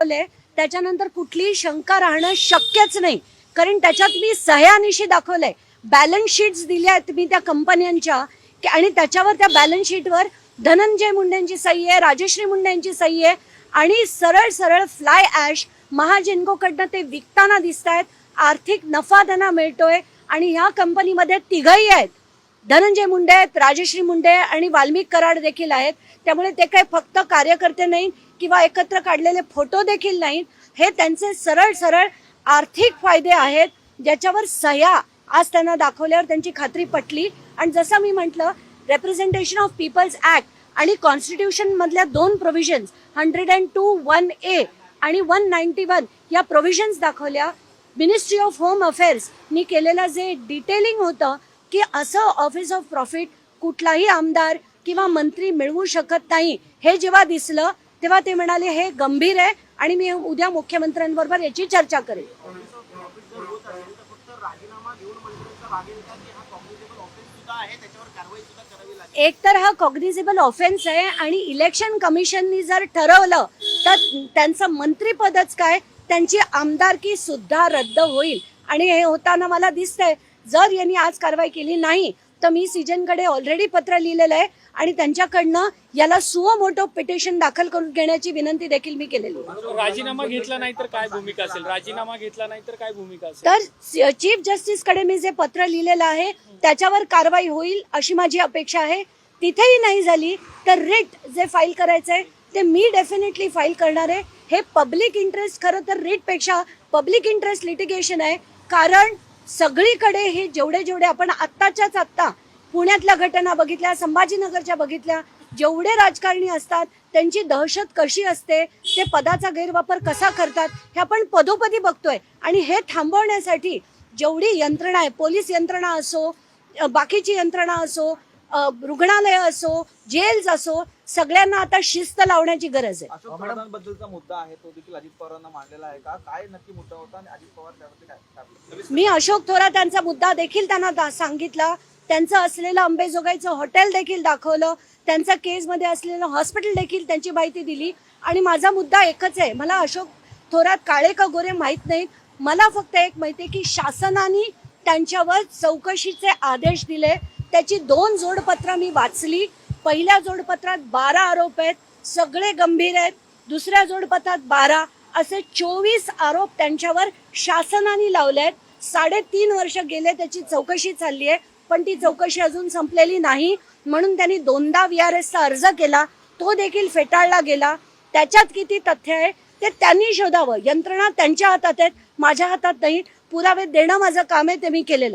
त्याच्यानंतर कुठलीही शंका राहणं शक्यच नाही. कारण त्याच्यात मी सह्यानिशी दाखवलंय. बॅलन्स शीट्स दिल्या आहेत मी त्या कंपन्यांच्या आणि त्याच्यावर त्या बॅलन्स शीटवर धनंजय मुंडेंची सही आहे राजश्री मुंडेंची सही आहे आणि सरळ सरळ फ्लाय ॲश महाजेनकोकडनं ते विकताना दिसत आहेत आर्थिक नफा त्यांना मिळतोय आणि ह्या कंपनीमध्ये तिघही आहेत. धनंजय मुंडे आहेत राजश्री मुंडे आणि वाल्मिक कराड देखील आहेत. त्यामुळे ते काही फक्त कार्यकर्ते नाही किंवा एकत्र काढलेले फोटो देखील नाहीत. हे त्यांचे सरळ सरळ आर्थिक फायदे आहेत. ज्याच्यावर सह्या आज त्यांना दाखवल्यावर त्यांची खात्री पटली. आणि जसं मी म्हटलं रेप्रेझेंटेशन ऑफ पीपल्स ऍक्ट आणि कॉन्स्टिट्यूशन मधल्या दोन provisions hundred and two one A आणि वन नाईन्टी वन या प्रोव्हिजन्स दाखवल्या. मिनिस्ट्री ऑफ होम अफेअर्सनी केलेलं जे डिटेलिंग होतं की असं ऑफिस ऑफ प्रॉफिट कुठलाही आमदार किंवा मंत्री मिळवू शकत नाही. हे जेव्हा दिसलं तेव्हा ते म्हणाले हे गंभीर आहे आणि मी उद्या मुख्यमंत्र्यांबरोबर याची चर्चा करेन. एक तर हा कॉग्निझेबल ऑफेन्स आहे आणि इलेक्शन कमिशननी जर ठरवलं तर त्यांचं मंत्रीपदच काय? त्यांची आमदारकी सुद्धा रद्द होईल. आणि हे होताना मला दिसतंय जर यांनी आज कारवाई केली नाही तर मी सीजनकडे ऑलरेडी पत्र लिहिलेलं आहे. आणि त्यांच्याकडनं याला सुओ मोठो पिटिशन दाखल करून घेण्याची विनंती देखील मी केलेली राजीनामा घेतला नाही तर काय भूमिका असेल? राजीनामा घेतला नाही तर काय भूमिका असेल? तर चीफ जस्टिसकडे मी जे पत्र लिहिलेलं आहे त्याच्यावर कारवाई होईल अशी माझी अपेक्षा आहे. तिथेही नाही झाली तर रिट जे फाईल करायचंय ते मी डेफिनेटली फाईल करणार आहे. हे पब्लिक इंटरेस्ट खरं तर रिटपेक्षा पब्लिक इंटरेस्ट लिटिगेशन आहे. कारण सगळीकडे हे जेवढे जेवढे आपण आत्ताच्याच आत्ता पुण्यातल्या घटना बघितल्या संभाजीनगरच्या बघितल्या जेवढे राजकारणी असतात त्यांची दहशत कशी असते ते पदाचा गैरवापर कसा करतात हे आपण पदोपदी बघतोय. आणि हे थांबवण्यासाठी जेवढी यंत्रणा आहे पोलीस यंत्रणा असो बाकीची यंत्रणा असो रुग्णालय असो जेल्स असो सगळ्यांना आता शिस्त लावण्याची गरज आहे. अशोक चव्हाणांबद्दलचा मुद्दा आहे तो देखील अजित पवारांना मांडलेला आहे का? काय नक्की मुद्दा होता आणि अजित पवार त्यावरती काय काय बोलले? मी अशोक थोरात यांचा मुद्दा देखील त्यांना सांगितला. त्यांचं असलेलं अंबेजोगाईचं हॉटेल देखील दाखवलं. त्यांचा केसमध्ये असलेलं हॉस्पिटल देखील त्यांची माहिती दिली. आणि माझा मुद्दा एकच आहे. मला अशोक थोरात काळे का गोरे माहीत नाहीत. मला फक्त एक माहिती आहे की शासनाने त्यांच्यावर चौकशीचे आदेश दिले. त्याची दोन जोडपत्र मी वाचली. पहिल्या जोडपत्रात बारा आरोप आहेत. सगळे गंभीर आहेत. दुसऱ्या जोडपत्रात बारा. असे चोवीस आरोप त्यांच्यावर शासनाने लावले आहेत साडेतीन वर्ष गेले त्याची चौकशी चालली आहे. पण ती चौकशी अजून संपलेली नाही. म्हणून त्यांनी दोनदा व्ही आर एसचा अर्ज केला. तो देखील फेटाळला गेला. त्याच्यात किती तथ्य आहे ते त्यांनी शोधावं. यंत्रणा त्यांच्या हातात आहेत माझ्या हातात नाही पुरावे देणं माझं काम आहे ते मी केलेलं